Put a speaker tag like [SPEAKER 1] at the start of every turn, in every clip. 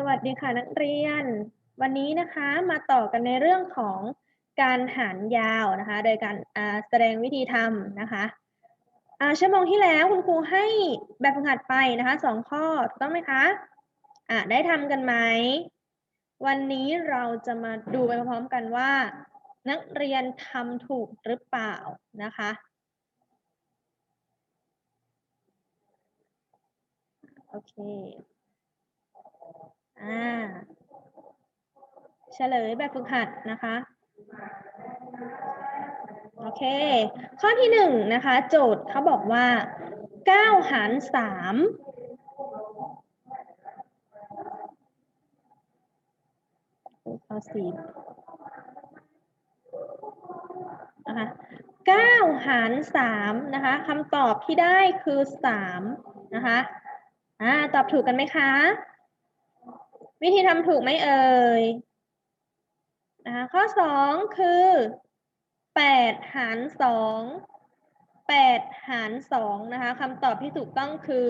[SPEAKER 1] สวัสดีค่ะนักเรียน วันนี้นะคะมาต่อกันในเรื่องของการหารยาวนะคะ โดยการแสดงวิธีทำนะคะชั่วโมงที่แล้วคุณครูให้แบบฝึกหัดไปนะคะสองข้อถูกต้องไหมคะอ่าได้ทำกันไหม วันนี้เราจะมาดูไปพร้อมกันว่า นักเรียนทำถูกหรือเปล่านะคะโอเค อ่าเฉลยแบบฝึกหัดนะคะ โอเค ข้อที่หนึ่งนะคะ โจทย์เขาบอกว่าเก้าหารสามข้อสี่นะคะเก้าหารสามนะคะคำตอบที่ได้คือสามนะคะอ่าตอบถูกกันไหมคะ วิธีทำถูกไหมเอ่ยนะคะข้อสองคือแปดหารสองแปดหารสองนะคะคำตอบที่ถูกต้องคือ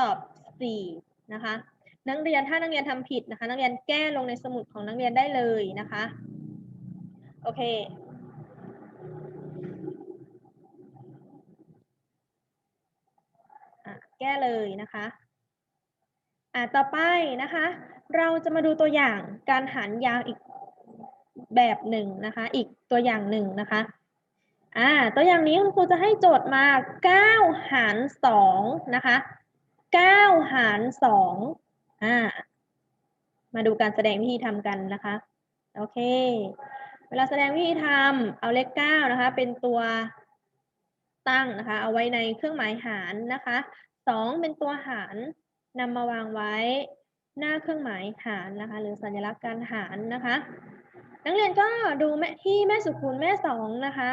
[SPEAKER 1] ตอบสี่นะคะนักเรียนถ้านักเรียนทำผิดนะคะนักเรียนแก้ลงในสมุดของนักเรียนได้เลยนะคะโอเคแก้เลยนะคะ อะต่อไปนะคะ เราจะมาดูตัวอย่างการหารยาวอีกแบบหนึ่งนะคะ อีกตัวอย่างหนึ่งนะคะอ่าตัวอย่างนี้คุณครูจะให้โจทย์มา 9 หาร2นะคะ 9 หาร2อ่ามาดูการแสดงวิธีทำกันนะคะ โอเค เวลาแสดงวิธีทำเอาเลข 9 นะคะ เป็นตัวตั้งนะคะ เอาไว้ในเครื่องหมายหารนะคะ 2 เป็นตัวหารนำมาวางไว้ หน้าเครื่องหมายหารนะคะ หรือสัญลักษณ์การหารนะคะ นักเรียนก็ดูแม่ที่แม่สุคูณแม่สองนะคะ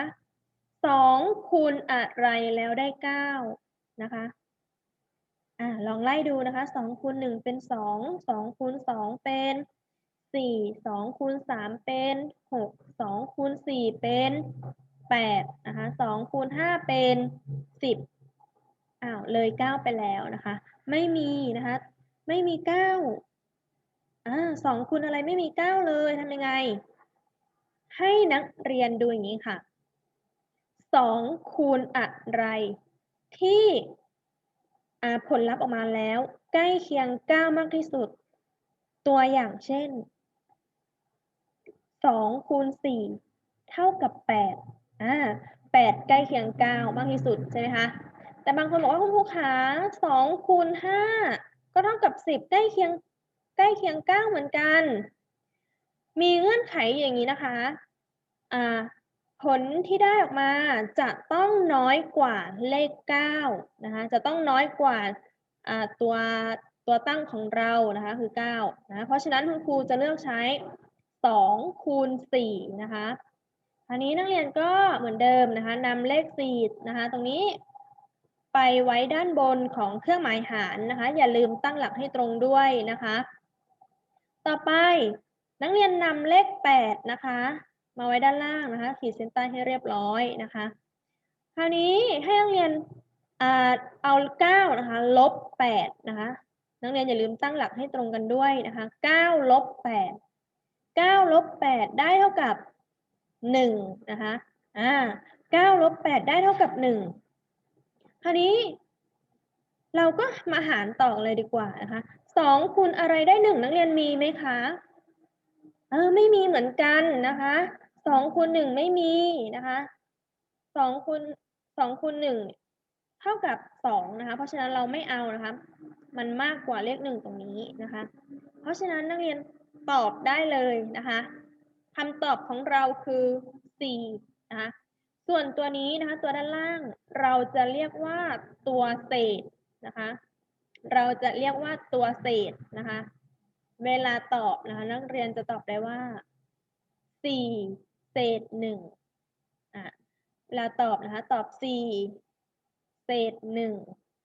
[SPEAKER 1] สองคูณอะไรแล้วได้เก้านะคะอ่าลองไล่ดูนะคะสองคูณหนึ่งเป็นสองสองคูณสองเป็นสี่สองคูณสามเป็นหกสองคูณสี่เป็นแปดนะคะสองคูณห้าเป็นสิบอ้าวเลยเก้าไปแล้วนะคะ ไม่มีนะคะ ไม่มีเก้าอ่าสองคูณอะไรไม่มีเก้าเลยทำยังไง ให้นักเรียนดูอย่างนี้ค่ะสองคูณอะไร ที่ผลลัพธ์ออกมาแล้ว ใกล้เคียงเก้ามากที่สุด ตัวอย่างเช่นสองคูณสี่เท่ากับแปดอ่าแปดใกล้เคียงเก้ามากที่สุดใช่ไหมคะ แต่บางคนบอกว่าคุณครูขาสองคูณห้า ก็เท่ากับสิบใกล้เคียงใกล้เคียงเก้าเหมือนกัน มีเงื่อนไขอย่างนี้นะคะอ่าผลที่ได้ออกมาจะต้องน้อยกว่าเลขเก้านะคะ จะต้องน้อยกว่าอ่าตัวตัวตั้งของเรานะคะคือเก้านะเพราะฉะนั้นคุณครูจะเลือกใช้สองคูณสี่นะคะอันนี้นักเรียนก็เหมือนเดิมนะคะนำเลขสี่นะคะ ตรงนี้ ไปไว้ด้านบนของเครื่องหมายหารนะคะ อย่าลืมตั้งหลักให้ตรงด้วยนะคะ ต่อไปนักเรียนนำเลขแปดนะคะ มาไว้ด้านล่างนะคะ ขีดเส้นใต้ให้เรียบร้อยนะคะ คราวนี้ให้นักเรียนเอาเก้านะคะลบแปดนะคะนักเรียนอย่าลืมตั้งหลักให้ตรงกันด้วยนะคะเก้าลบแปดเก้าลบแปดได้เท่ากับหนึ่งนะคะอ่าเก้าลบแปดได้เท่ากับหนึ่ง คราวนี้ เราก็มาหารต่อเลยดีกว่านะคะสองคูณอะไรได้หนึ่งนักเรียนมีไหมคะเออไม่มีเหมือนกันนะคะสองคูณหนึ่งไม่มีนะคะสองคูณสองคูณหนึ่งเท่ากับสองนะคะ เพราะฉะนั้นเราไม่เอานะคะ มันมากกว่าเลขหนึ่งตรงนี้นะคะ เพราะฉะนั้นนักเรียนตอบได้เลยนะคะคำตอบของเราคือสี่นะคะ ส่วนตัวนี้นะคะ ตัวด้านล่างเราจะเรียกว่าตัวเศษนะคะ เราจะเรียกว่าตัวเศษนะคะ เวลาตอบนะคะ นักเรียนจะตอบได้ว่าสี่เศษหนึ่งอะเวลาตอบนะคะ ตอบสี่เศษหนึ่ง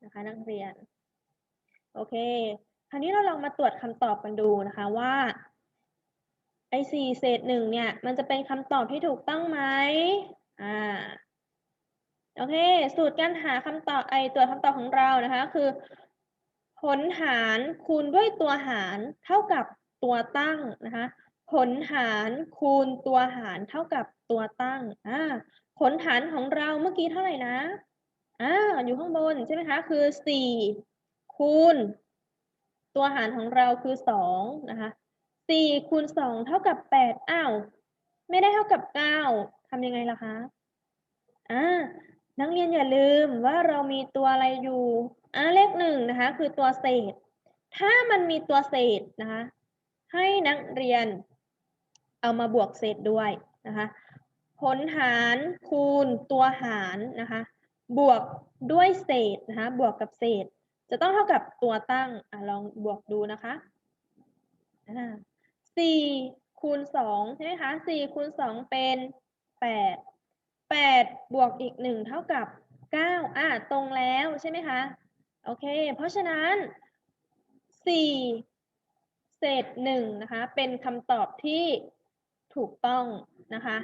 [SPEAKER 1] นะคะ นักเรียน โอเค คราวนี้เราลองมาตรวจคำตอบกันดูนะคะว่าไอ้สี่เศษหนึ่งเนี่ย มันจะเป็นคำตอบที่ถูกต้องไหม อ่าโอเค สูตรการหาคำตอบไอตัวคำตอบของเรานะคะ คือผลหารคูณด้วยตัวหารเท่ากับตัวตั้งนะคะผลหารคูณตัวหารเท่ากับตัวตั้งอ่าผลหารของเราเมื่อกี้เท่าไหร่นะอ่าอยู่ข้างบนใช่ไหมคะ คือสี่คูณ ตัวหารของเราคือสองนะคะสี่คูณสองเท่ากับแปดอ้าวไม่ได้เท่ากับเก้า ทำยังไงล่ะคะอ่านักเรียนอย่าลืมว่าเรามีตัวอะไรอยู่อ่าเลขหนึ่งนะคะ คือตัวเศษ ถ้ามันมีตัวเศษนะคะ ให้นักเรียนเอามาบวกเศษด้วยนะคะ ผลหารคูณตัวหารนะคะ บวกด้วยเศษนะคะ บวกกับเศษ จะต้องเท่ากับตัวตั้งอลองบวกดูนะคะอ่าสี่คูณสองใช่ไหมคะสี่คูณสองเป็น แปดแปดบวกอีกหนึ่งเท่ากับเก้าอะตรงแล้วใช่ไหมคะ โอเค เพราะฉะนั้นสี่เศษหนึ่งนะคะ เป็นคำตอบที่ถูกต้องนะคะ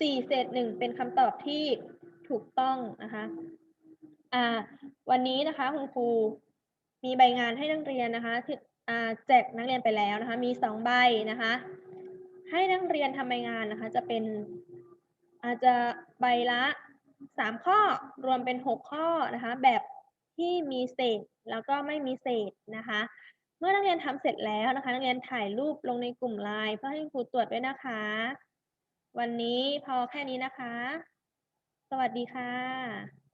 [SPEAKER 1] สี่เศษหนึ่งเป็นคำตอบที่ถูกต้องนะคะอ่าวันนี้นะคะคุณครูมีใบงานให้นักเรียนนะคะที่อ่าแจกนักเรียนไปแล้วนะคะ มีสองใบนะคะ ให้นักเรียนทำใบงานนะคะ จะเป็น อาจจะใบละสามข้อรวมเป็นหกข้อนะคะ แบบที่มีเศษแล้วก็ไม่มีเศษนะคะ เมื่อนักเรียนทำเสร็จแล้วนะคะ นักเรียนถ่ายรูปลงในกลุ่มไลน์เพื่อให้ครูตรวจด้วยนะคะ วันนี้พอแค่นี้นะคะ สวัสดีค่ะ